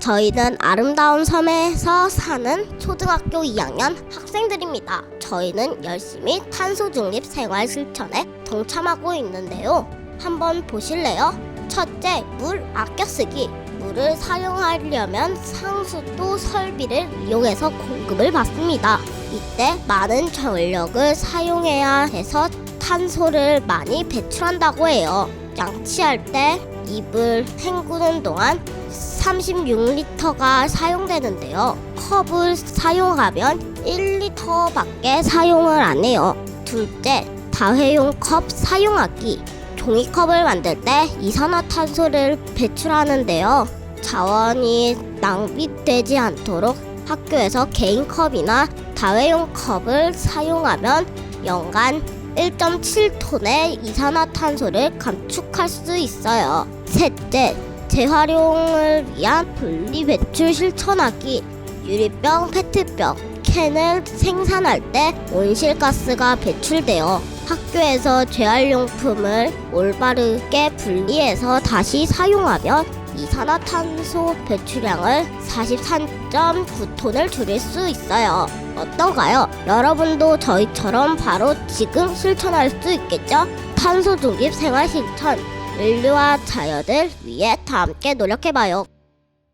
저희는 아름다운 섬에서 사는 초등학교 2학년 학생들입니다. 저희는 열심히 탄소 중립 생활 실천에 동참하고 있는데요. 한번 보실래요? 첫째, 물 아껴 쓰기. 물을 사용하려면 상수도 설비를 이용해서 공급을 받습니다. 이때 많은 전력을 사용해야 해서 탄소를 많이 배출한다고 해요. 양치할 때 입을 헹구는 동안 36리터가 사용되는데요. 컵을 사용하면 1리터밖에 사용을 안 해요. 둘째, 다회용 컵 사용하기. 종이컵을 만들 때 이산화탄소를 배출하는데요. 자원이 낭비되지 않도록 학교에서 개인 컵이나 다회용 컵을 사용하면 연간 1.7톤의 이산화탄소를 감축할 수 있어요. 셋째, 재활용을 위한 분리 배출 실천하기. 유리병, 페트병, 캔을 생산할 때 온실가스가 배출되어 학교에서 재활용품을 올바르게 분리해서 다시 사용하면 이산화탄소 배출량을 43.9톤을 줄일 수 있어요. 어떤가요? 여러분도 저희처럼 바로 지금 실천할 수 있겠죠? 탄소 중립 생활 실천 인류와 자연을 위해 다 함께 노력해봐요.